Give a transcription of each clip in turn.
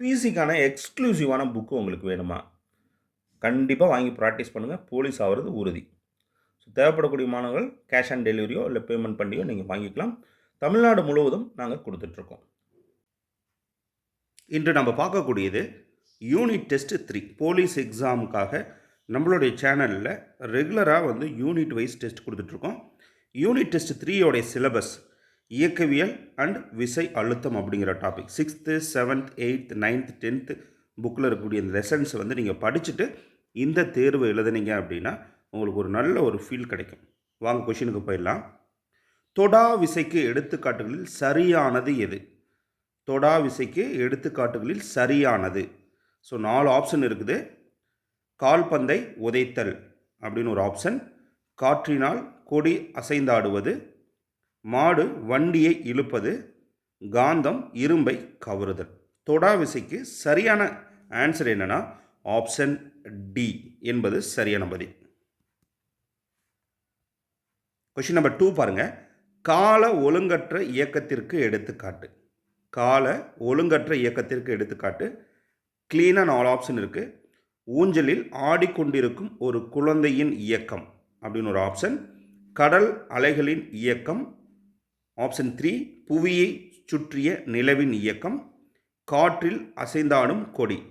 பிசிக்கான எக்ஸ்க்ளூசிவான புக்கு உங்களுக்கு வேணுமா? கண்டிப்பாக வாங்கி ப்ராக்டிஸ் பண்ணுங்கள் போலீஸ் ஆகிறது உறுதி. ஸோ தேவைப்படக்கூடிய மாணவர்கள் கேஷ் ஆன் டெலிவரியோ இல்லை பேமெண்ட் பண்ணியோ நீங்கள் வாங்கிக்கலாம். தமிழ்நாடு முழுவதும் நாங்கள் கொடுத்துட்ருக்கோம். இன்று நம்ம பார்க்கக்கூடியது யூனிட் டெஸ்ட் த்ரீ போலீஸ் எக்ஸாமுக்காக நம்மளுடைய சேனலில் ரெகுலராக வந்து யூனிட் வைஸ் டெஸ்ட் கொடுத்துட்ருக்கோம். யூனிட் டெஸ்ட் த்ரீயோடைய சிலபஸ் இயக்கவியல் அண்ட் விசை அழுத்தம் அப்படிங்கிற topic sixth seventh eighth ninth tenth புக்கில் இருக்கக்கூடிய இந்த லெசன்ஸ் வந்து நீங்கள் படிச்சுட்டு இந்த தேர்வு எழுதுனீங்க அப்படின்னா உங்களுக்கு ஒரு நல்ல ஒரு ஃபீல் கிடைக்கும். வாங்க கொஷினுக்கு போயிடலாம். தொடா விசைக்கு எடுத்துக்காட்டுகளில் சரியானது எது? தொடா விசைக்கு எடுத்துக்காட்டுகளில் சரியானது. ஸோ நாலு ஆப்ஷன் இருக்குது. கால்பந்தை உதைத்தல் அப்படின்னு ஒரு ஆப்ஷன் காற்றினால் கொடி அசைந்தாடுவது. மாடு வண்டியை இழுப்பது காந்தம் இரும்பை கவருதல். தொடா விசைக்கு சரியான ஆன்சர் என்னன்னா ஆப்ஷன் டி என்பது சரியான பதில். கொஷின் நம்பர் டூ பாருங்க. கால ஒழுங்கற்ற இயக்கத்திற்கு எடுத்துக்காட்டு. கால ஒழுங்கற்ற இயக்கத்திற்கு எடுத்துக்காட்டு. க்ளீனாக நாலு ஆப்ஷன் இருக்குது ஊஞ்சலில் ஆடிக்கொண்டிருக்கும் ஒரு குழந்தையின் இயக்கம் அப்படின்னு ஒரு ஆப்ஷன் கடல் அலைகளின் இயக்கம் ஆப்ஷன் த்ரீ புவியை சுற்றிய நிலவின் இயக்கம் காற்றில் அசைந்தாடும் கொடி.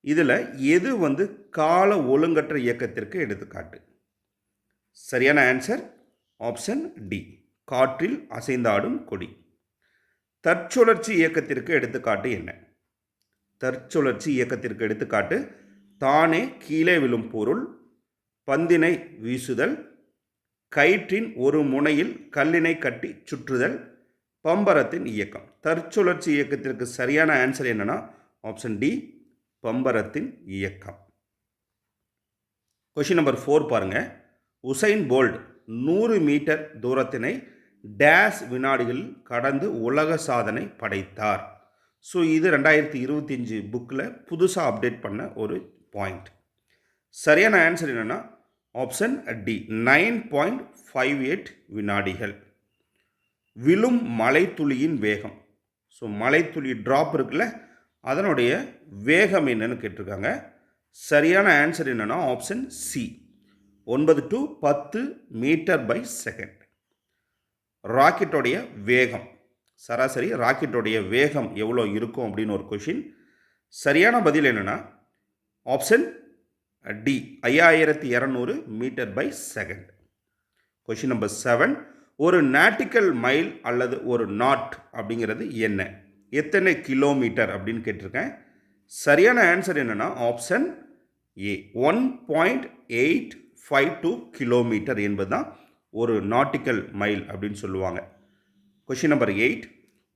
இதில் எது வந்து கால ஒழுங்கற்ற இயக்கத்திற்கு எடுத்துக்காட்டு? சரியான ஆன்சர் ஆப்ஷன் டி காற்றில் அசைந்தாடும் கொடி. தற்சுழற்சி இயக்கத்திற்கு எடுத்துக்காட்டு என்ன? தற்சுழற்சி இயக்கத்திற்கு எடுத்துக்காட்டு தானே கீழே விழும் பொருள் பந்தினை வீசுதல் கயிற்றின் ஒரு முனையில் கல்லினை கட்டி சுற்றுதல் பம்பரத்தின் இயக்கம். தற்சுழற்சி இயக்கத்திற்கு சரியான ஆன்சர் என்னன்னா ஆப்ஷன் டி பம்பரத்தின் இயக்கம். கொஷின் நம்பர் ஃபோர் பாருங்கள் உசைன் போல்ட் நூறு மீட்டர் தூரத்தினை டேஸ் வினாடிகளில் கடந்து உலக சாதனை படைத்தார். ஸோ இது ரெண்டாயிரத்தி இருபத்தஞ்சி புக்கில் புதுசாக அப்டேட் பண்ண ஒரு பாயிண்ட் சரியான ஆன்சர் என்னென்னா option D nine point five eight வினாடிகள். விழும் மலைத்துளியின் வேகம். ஸோ மலைத்துளி ட்ராப் இருக்குல்ல அதனுடைய வேகம் என்னன்னு கேட்டிருக்காங்க. சரியான ஆன்சர் என்னென்னா ஆப்ஷன் சி ஒன்பது டு பத்து மீட்டர் பை செகண்ட் ராக்கெட்டோடைய வேகம். சராசரி ராக்கெட்டோடைய வேகம் எவ்வளோ இருக்கும் அப்படின்னு ஒரு கொஷின் சரியான பதில் என்னென்னா ஆப்ஷன் டி ஐயாயிரத்தி இரநூறு metre per second question number seven ஒரு நாட்டிக்கல் மைல் அல்லது ஒரு நாட் அப்படிங்கிறது என்ன? எத்தனை கிலோமீட்டர் அப்படின்னு கேட்டிருக்கேன். சரியான ஆன்சர் என்னென்னா option A one point eight five two kilometre என்பது தான் ஒரு நாட்டிக்கல் மைல் அப்படின்னு சொல்லுவாங்க. கொஷின் நம்பர் எயிட்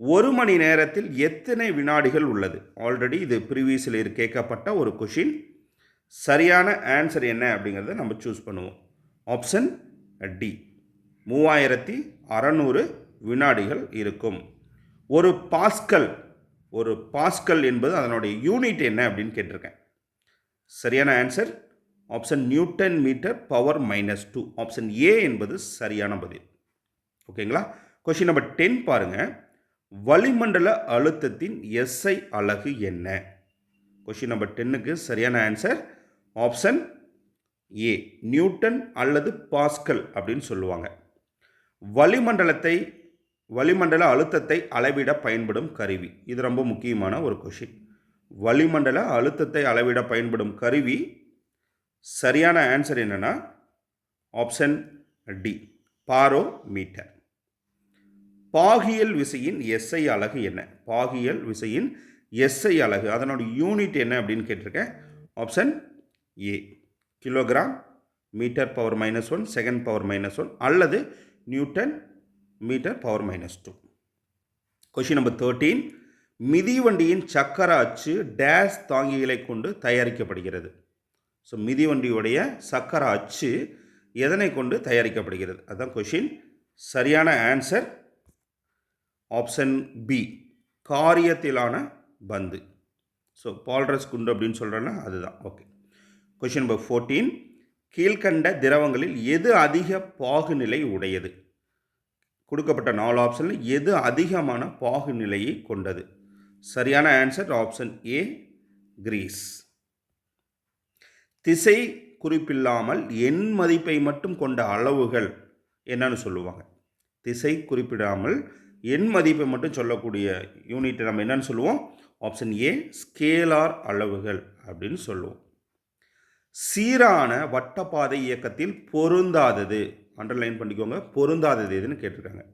ஒரு மணி நேரத்தில் எத்தனை வினாடிகள் உள்ளது? ஆல்ரெடி இது ப்ரீவியஸில் கேட்கப்பட்ட ஒரு கொஷின் சரியான ஆன்சர் என்ன அப்படிங்கிறத நம்ம சூஸ் பண்ணுவோம். ஆப்ஷன் டி மூவாயிரத்தி அறநூறு வினாடிகள் இருக்கும். ஒரு பாஸ்கல் ஒரு பாஸ்கல் என்பது அதனுடைய யூனிட் என்ன அப்படின்னு கேட்டிருக்கேன். சரியான answer option newton metre power minus two option A என்பது சரியான பதில். ஓகேங்களா கொஷின் நம்பர் டென் பாருங்கள் வளிமண்டல அழுத்தத்தின் எஸ்ஐ அலகு என்ன? கொஷின் நம்பர் டென்னுக்கு சரியான ஆன்சர் ஆப்ஷன் ஏ நியூட்டன் அல்லது பாஸ்கல் அப்படின்னு சொல்லுவாங்க. வளிமண்டலத்தை வளிமண்டல அழுத்தத்தை அளவிட பயன்படும் கருவி. இது ரொம்ப முக்கியமான ஒரு கொஷின் வளிமண்டல அழுத்தத்தை அளவிட பயன்படும் கருவி சரியான ஆன்சர் என்னென்னா ஆப்ஷன் டி பாரோ மீட்டர் பாகியல் விசையின் எஸ்ஐ அலகு என்ன? பாகியல் விசையின் எஸ்ஐ அலகு. அதனோட யூனிட் என்ன அப்படின்னு கேட்டிருக்கேன். Option A kilogram metre power minus one second power minus one அல்லது newton metre power minus two question number thirteen மிதிவண்டியின் சக்கர அச்சு டேஸ் தாங்கிகளை கொண்டு தயாரிக்கப்படுகிறது. ஸோ மிதிவண்டியுடைய சக்கர அச்சு எதனை கொண்டு தயாரிக்கப்படுகிறது? அதுதான் கொஷின் சரியான ஆன்சர் ஆப்ஷன் பி காரியத்திலான பந்து. ஸோ பால்ரஸ் குண்டு அப்படின்னு சொல்கிறேன்னா அதுதான். ஓகே கொஷின் நம்பர் ஃபோர்டீன் கீழ்கண்ட திரவங்களில் எது அதிக பாகுநிலை உடையது? கொடுக்கப்பட்ட நாலு ஆப்ஷனில் எது அதிகமான பாகுநிலையை கொண்டது? சரியான ஆன்சர் ஆப்ஷன் ஏ கிரீஸ் திசை குறிப்பில்லாமல் எண் மதிப்பை மட்டும் கொண்ட அளவுகள் என்னன்னு சொல்லுவாங்க. திசை குறிப்பிடாமல் எண் மதிப்பை மட்டும் சொல்லக்கூடிய யூனிட் நம்ம என்னன்னு சொல்லுவோம்? ஆப்ஷன் ஏ ஸ்கேலார் அளவுகள் அப்படின்னு சொல்லுவோம். சீரான வட்டப்பாதை இயக்கத்தில் பொருந்தாதது. அண்டர்லைன் பண்ணிக்கோங்க. பொருந்தாதது எதுன்னு கேட்டிருக்காங்க.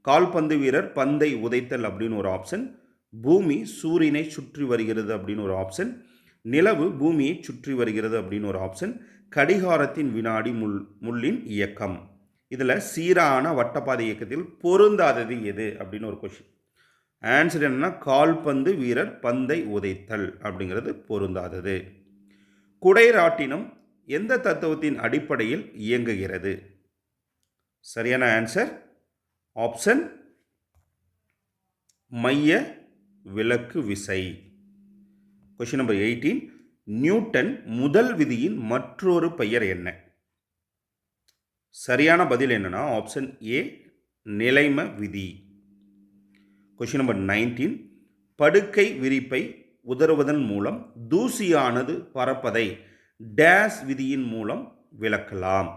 கால்பந்து வீரர் பந்தை உதைத்தல் அப்படின்னு ஒரு ஆப்ஷன் பூமி சூரியனை சுற்றி வருகிறது அப்படின்னு ஒரு ஆப்ஷன் நிலவு பூமியை சுற்றி வருகிறது அப்படின்னு ஒரு ஆப்ஷன் கடிகாரத்தின் வினாடி முள் முள்ளின் இயக்கம். இதில் சீரான வட்டப்பாதை இயக்கத்தில் பொருந்தாதது எது அப்படின்னு ஒரு கொஷின் ஆன்சர் என்னென்னா கால்பந்து வீரர் பந்தை உதைத்தல் அப்படிங்கிறது பொருந்தாதது. குடைராட்டினம் எந்த தத்துவத்தின் அடிப்படையில் இயங்குகிறது? சரியான ஆன்சர் ஆப்ஷன் மைய விலக்கு விசை. கொஷின் நம்பர் எயிட்டீன் நியூட்டன் முதல் விதியின் மற்றொரு பெயர் என்ன? சரியான பதில் என்னன்னா ஆப்ஷன் ஏ நிலைம விதி. கொஷின் நம்பர் நைன்டீன் படுக்கை விரிப்பை உதறுவதன் மூலம் தூசியானது பறப்பதை டேஸ் விதியின் மூலம் விளக்கலாம்.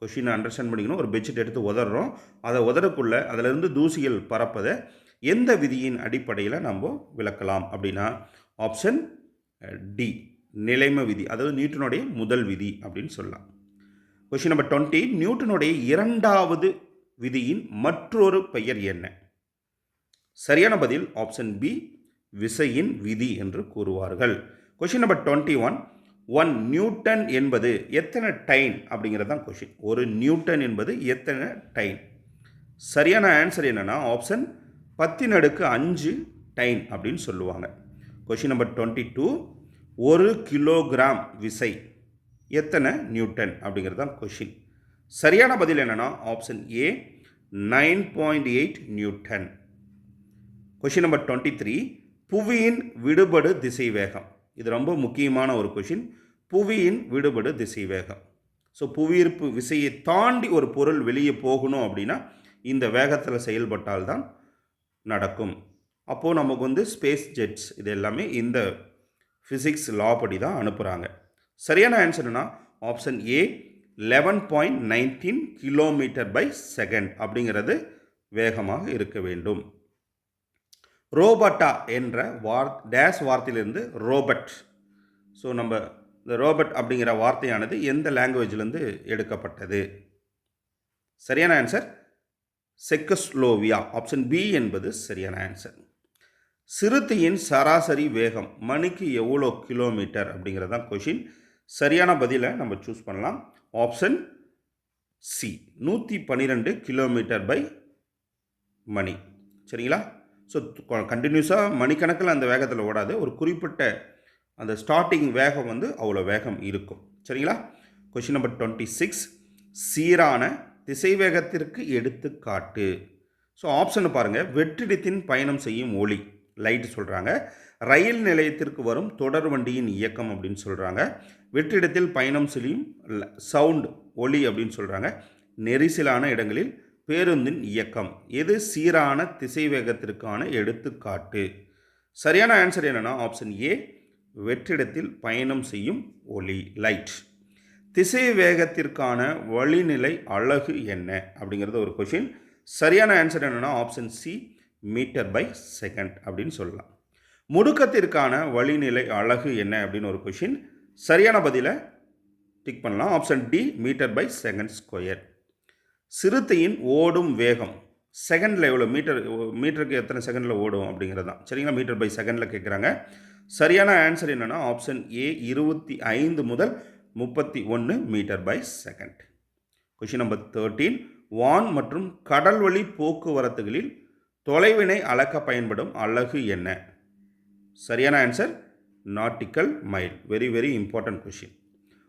கொஷினை அண்டர்ஸ்டாண்ட் பண்ணிக்கணும். ஒரு பெட்ஷீட் எடுத்து உதறோம் அதை உதறக்குள்ளே அதிலிருந்து தூசிகள் பறப்பதை எந்த விதியின் அடிப்படையில் நம்ம விளக்கலாம் அப்படின்னா ஆப்ஷன் டி நிலைம விதி அதாவது நியூட்டனுடைய முதல் விதி அப்படின்னு சொல்லலாம். கொஷின் நம்பர் டுவெண்ட்டி நியூட்டனுடைய இரண்டாவது விதியின் மற்றொரு பெயர் என்ன? சரியான பதில் ஆப்ஷன் பி விசையின் விதி என்று கூறுவார்கள். Question number twenty one one newton என்பது எத்தனை டைன் அப்படிங்கிறது தான் கொஷின் ஒரு நியூட்டன் என்பது எத்தனை டைன்? சரியான ஆன்சர் என்னென்னா ஆப்ஷன் பத்தின் அடுக்கு அஞ்சு டைன் அப்படின்னு சொல்லுவாங்க. கொஷின் நம்பர் டுவெண்ட்டி டூ ஒரு கிலோகிராம் விசை எத்தனை நியூட்டன் அப்படிங்கிறது தான் கொஷின் சரியான பதில் என்னென்னா option A nine point eight newton question number twenty three புவியின் விடுபடு திசை வேகம் இது ரொம்ப முக்கியமான ஒரு கொஷின் புவியின் விடுபடு திசை வேகம் ஸோ புவியீர்ப்பு விசையை தாண்டி ஒரு பொருள் வெளியே போகணும் அப்படின்னா இந்த வேகத்தில் செயல்பட்டால்தான் நடக்கும். அப்போது நமக்கு வந்து ஸ்பேஸ் ஜெட்ஸ் இது எல்லாமே இந்த ஃபிசிக்ஸ் லா படி தான் அனுப்புகிறாங்க சரியான ஆன்சர்னா option A eleven point nineteen kilometre per second அப்படிங்கிறது வேகமாக இருக்க வேண்டும். ரோபட்டா என்ற வார் டேஸ் வார்த்தையிலிருந்து ரோபட். ஸோ நம்ம இந்த ரோபட் அப்படிங்கிற வார்த்தையானது எந்த லாங்குவேஜ்லேருந்து எடுக்கப்பட்டது? சரியான ஆன்சர்? செக்கஸ்லோவியா. ஆப்ஷன் பி என்பது சரியான ஆன்சர். சிறுத்தையின் சராசரி வேகம் மணிக்கு எவ்வளோ கிலோமீட்டர் அப்படிங்கிறது தான் கொஷின் சரியான பதிலை நம்ம சூஸ் பண்ணலாம். Option C. நூற்றி பன்னிரெண்டு கிலோமீட்டர் பை மணி. சரிங்களா? ஸோ கண்டினியூஸாக மணிக்கணக்கில் அந்த வேகத்தில் ஓடாது. ஒரு குறிப்பிட்ட அந்த ஸ்டார்டிங் வேகம் வந்து அவ்வளோ வேகம் இருக்கும். சரிங்களா? கொஷின் நம்பர் டுவெண்ட்டி சிக்ஸ் சீரான திசைவேகத்திற்கு எடுத்துக்காட்டு. ஸோ ஆப்ஷனை பாருங்கள் வெற்றிடத்தின் பயணம் செய்யும் ஒளி. லைட் சொல்கிறாங்க ரயில் நிலையத்திற்கு வரும் தொடர் வண்டியின் இயக்கம் அப்படின்னு சொல்கிறாங்க வெற்றிடத்தில் பயணம் செய்யும் சவுண்ட் ஒளி அப்படின்னு சொல்கிறாங்க நெரிசலான இடங்களில் பேருந்தின் இயக்கம். எது சீரான திசைவேகத்திற்கான எடுத்துக்காட்டு? சரியான ஆன்சர் என்னென்னா ஆப்ஷன் ஏ வெற்றிடத்தில் பயணம் செய்யும் ஒளி லைட் திசை வேகத்திற்கான வழிநிலை அழகு என்ன? அப்படிங்கிறது ஒரு கொஷின் சரியான ஆன்சர் என்னென்னா option C metre by second அப்படின்னு சொல்லலாம். முடுக்கத்திற்கான வழிநிலை அழகு என்ன? அப்படின்னு ஒரு கொஷின் சரியான பதிலை டிக் பண்ணலாம். Option D metre by second square சிறுத்தையின் ஓடும் வேகம். செகண்டில் எவ்வளோ மீட்டர் மீட்டருக்கு எத்தனை செகண்டில் ஓடும் அப்படிங்கிறது தான் சரிங்களா? மீட்டர் பை செகண்டில் கேட்குறாங்க. சரியான ஆன்சர் என்னென்னா ஆப்ஷன் ஏ இருபத்தி ஐந்து முதல் முப்பத்தி ஒன்று metre by second question number thirteen வான் மற்றும் கடல்வழி போக்குவரத்துகளில் தொலைவினை அளக்க பயன்படும் அலகு என்ன? சரியான answer nautical mile very very important question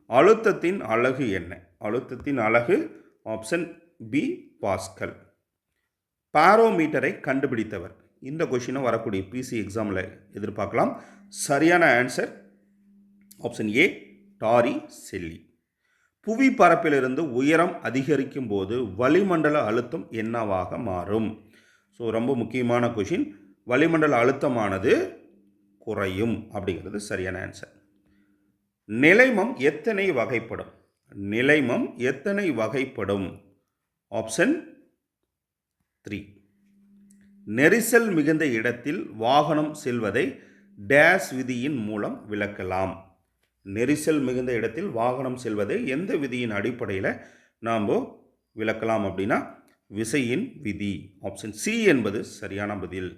அழுத்தத்தின் அழகு என்ன? அழுத்தத்தின் அழகு ஆப்ஷன் பி பாஸ்கல். பாரோமீட்டரை கண்டுபிடித்தவர். இந்த கொஷினை வரக்கூடிய பிசி எக்ஸாமில் எதிர்பார்க்கலாம். சரியான ஆன்சர் ஆப்ஷன் ஏ டாரி செல்லி. புவி பரப்பிலிருந்து உயரம் அதிகரிக்கும் போது வளிமண்டல அழுத்தம் என்னவாக மாறும்? ஸோ ரொம்ப முக்கியமான கொஷின் வளிமண்டல அழுத்தமானது குறையும் அப்படிங்கிறது சரியான ஆன்சர் நிலைமம் எத்தனை வகைப்படும்? நிலைமம் எத்தனை வகைப்படும்? ஆப்ஷன் த்ரீ நெரிசல் மிகுந்த இடத்தில் வாகனம் செல்வதை டேஸ் விதியின் மூலம் விளக்கலாம். நெரிசல் மிகுந்த இடத்தில் வாகனம் செல்வதை எந்த விதியின் அடிப்படையில் நாம் விளக்கலாம் அப்படின்னா விசையின் விதி. ஆப்ஷன் சி என்பது சரியான பதில்.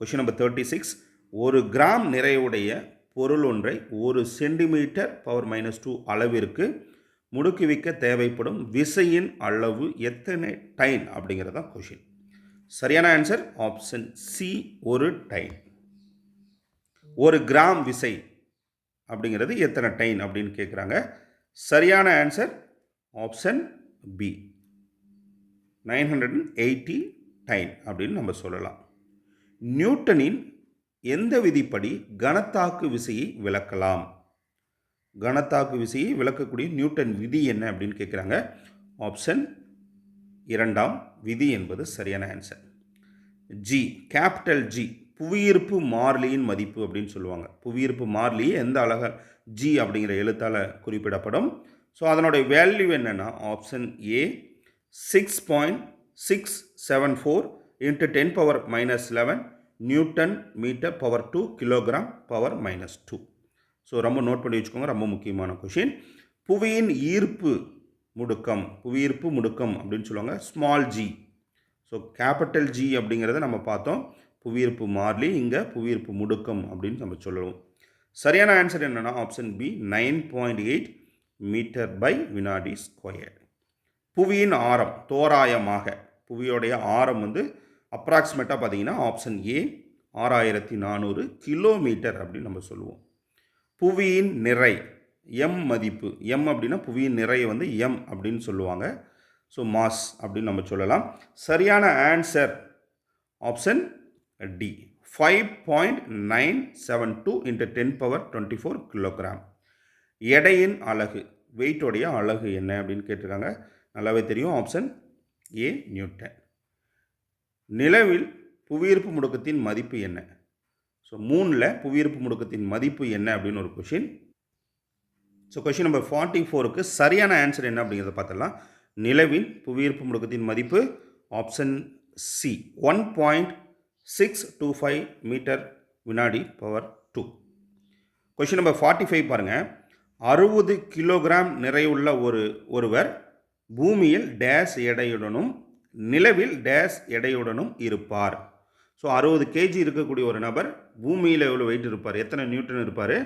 கொஷின் நம்பர் தேர்ட்டி சிக்ஸ் ஒரு கிராம் நிறையுடைய பொருள் ஒன்றை ஒரு சென்டிமீட்டர் பவர் மைனஸ் டூ அளவிற்கு முடுக்குவிக்க தேவைப்படும் விசையின் அளவு எத்தனை டைன் அப்படிங்கிறது தான் கொஷின் சரியான ஆன்சர் ஆப்ஷன் சி ஒரு டைன். ஒரு கிராம் விசை அப்படிங்கிறது எத்தனை டைன் அப்படின்னு கேட்குறாங்க. சரியான answer option B nine hundred and eighty dyne அப்படின்னு நம்ம சொல்லலாம். நியூட்டனின் எந்த விதிப்படி கனத்தாக்கு விசையை விளக்கலாம்? கனத்தாக்கு விசையை விளக்கக்கூடிய நியூட்டன் விதி என்ன அப்படின்னு கேட்குறாங்க. ஆப்ஷன் இரண்டாம் விதி என்பது சரியான ஆன்சர் ஜி கேபிட்டல் ஜி புவியீர்ப்பு மாறிலியின் மதிப்பு அப்படின்னு சொல்லுவாங்க. புவியீர்ப்பு மாறிலி எந்த அழக ஜி அப்படிங்கிற எழுத்தால் குறிப்பிடப்படும். ஸோ அதனுடைய வேல்யூ என்னென்னா option A six point six seven four into ten power minus eleven newton metre power two kilogram power minus two so ரொம்ப நோட் பண்ணி வச்சுக்கோங்க ரொம்ப முக்கியமான கொஷின் புவியின் ஈர்ப்பு முடுக்கம் புவியீர்ப்பு முடுக்கம் அப்படின்னு சொல்லுவாங்க small G so capital G அப்படிங்கிறத நம்ம பார்த்தோம். புவியீர்ப்பு மாறிலி இங்கே புவியீர்ப்பு முடுக்கம் அப்படின்னு நம்ம சொல்லுவோம் சரியான ஆன்சர் என்னென்னா option B nine point eight metre by வினாடி ஸ்கொயர் புவியின் ஆரம் தோராயமாக. புவியோடைய ஆரம் வந்து அப்ராக்சிமேட்டாக பார்த்தீங்கன்னா ஆப்ஷன் ஏ ஆறாயிரத்தி நானூறு கிலோமீட்டர் அப்படின்னு நம்ம சொல்லுவோம். புவியின் நிறை எம் மதிப்பு. எம் அப்படின்னா புவியின் நிறையை வந்து எம் அப்படின்னு சொல்லுவாங்க. ஸோ மாஸ் அப்படின்னு நம்ம சொல்லலாம். சரியான answer option D five point nine seven two into ten power twenty four kilogram எடையின் அழகு வெயிட்டோடைய அழகு என்ன அப்படின்னு கேட்டிருக்காங்க. நல்லாவே தெரியும். ஆப்ஷன் ஏ நியூட்டன் நிலவில் புவியீர்ப்பு முடுக்கத்தின் மதிப்பு என்ன? ஸோ மூணில் புவியீர்ப்பு முடுக்கத்தின் மதிப்பு என்ன அப்படின்னு ஒரு question so question number forty ஃபோருக்கு சரியான ஆன்சர் என்ன அப்படிங்கிறத பார்த்துடலாம். நிலவின் புவியீர்ப்பு முடுக்கத்தின் மதிப்பு option C one point six two five metre வினாடி power two question number forty five பாருங்கள் அறுபது கிலோகிராம் நிறையுள்ள ஒரு ஒருவர் பூமியில் டேஸ் எடையுடனும் நிலவில் டேஸ் எடையுடனும் இருப்பார். ஸோ அறுபது கேஜி இருக்கக்கூடிய ஒரு நபர் பூமியில் எவ்வளோ வெயிட் இருப்பார்? எத்தனை நியூட்டன் இருப்பார்?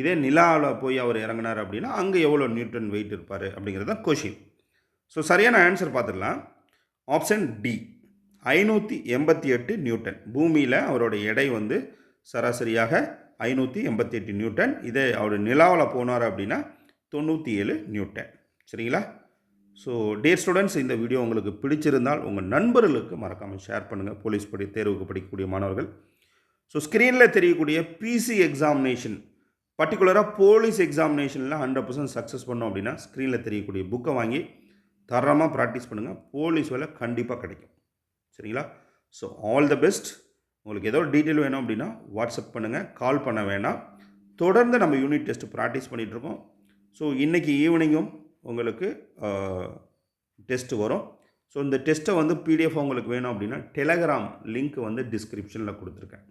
இதே நிலாவில் போய் அவர் இறங்கினார் அப்படின்னா அங்கே எவ்வளோ நியூட்டன் வெயிட் இருப்பார்? அப்படிங்கிறது தான் கொஷின் ஸோ சரியான ஆன்சர் பார்த்துடலாம். ஆப்ஷன் டி ஐநூற்றி எண்பத்தி எட்டு நியூட்டன் பூமியில் அவரோட எடை வந்து சராசரியாக ஐநூற்றி எண்பத்தி எட்டு நியூட்டன் இதே அவர் நிலாவில் போனார் அப்படின்னா தொண்ணூற்றி ஏழு நியூட்டன் சரிங்களா? ஸோ டியர் ஸ்டூடெண்ட்ஸ் இந்த வீடியோ உங்களுக்கு பிடிச்சிருந்தால் உங்கள் நண்பர்களுக்கு மறக்காமல் ஷேர் பண்ணுங்கள் போலீஸ் படி தேர்வுக்கு படிக்கக்கூடிய மாணவர்கள். ஸோ ஸ்க்ரீனில் தெரியக்கூடிய பிசி எக்ஸாமினேஷன் பர்டிகுலராக போலீஸ் எக்ஸாமினேஷனில் ஹண்ட்ரட் பர்சன்ட் சக்ஸஸ் பண்ணோம் அப்படின்னா ஸ்க்ரீனில் தெரியக்கூடிய புக்கை வாங்கி தரமாக ப்ராக்டிஸ் பண்ணுங்கள் போலீஸ் வேலை கண்டிப்பாக கிடைக்கும். சரிங்களா? ஸோ ஆல் த பெஸ்ட் உங்களுக்கு ஏதோ டீட்டெயில் வேணும் அப்படின்னா வாட்ஸ்அப் பண்ணுங்கள் கால் பண்ண வேணாம். தொடர்ந்து நம்ம யூனிட் டெஸ்ட் ப்ராக்டிஸ் பண்ணிகிட்ருக்கோம் ஸோ இன்றைக்கி ஈவினிங்கும் உங்களுக்கு டெஸ்ட்டு வரும். ஸோ இந்த டெஸ்ட்டை வந்து பிடிஎஃப் உங்களுக்கு வேணும் அப்படின்னா டெலகிராம் லிங்க் வந்து டிஸ்கிரிப்ஷனில் கொடுத்துருக்கேன்.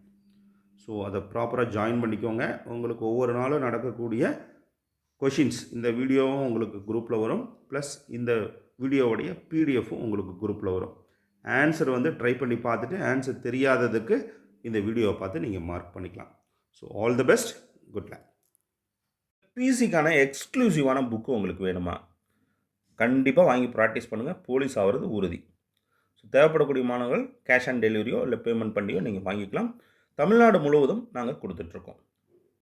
ஸோ அதை ப்ராப்பராக ஜாயின் பண்ணிக்கோங்க. உங்களுக்கு ஒவ்வொரு நாளும் நடக்கக்கூடிய கொஷின்ஸ் இந்த வீடியோவும் உங்களுக்கு குரூப்பில் வரும். ப்ளஸ் இந்த வீடியோவுடைய பிடிஎஃப்பும் உங்களுக்கு குரூப்பில் வரும். ஆன்சர் வந்து ட்ரை பண்ணி பார்த்துட்டு ஆன்சர் தெரியாததுக்கு இந்த வீடியோவை பார்த்து நீங்கள் மார்க் பண்ணிக்கலாம். So all the best good luck பிசிக்கான எக்ஸ்க்ளூசிவான புக்கு உங்களுக்கு வேணுமா? கண்டிப்பாக வாங்கி ப்ராக்டிஸ் பண்ணுங்கள் போலீஸ் ஆகிறது உறுதி. ஸோ தேவைப்படக்கூடிய மாணவர்கள் கேஷ் ஆன் டெலிவரியோ இல்லை பேமெண்ட் பண்ணியோ நீங்கள் வாங்கிக்கலாம். தமிழ்நாடு முழுவதும் நாங்கள் கொடுத்துட்ருக்கோம்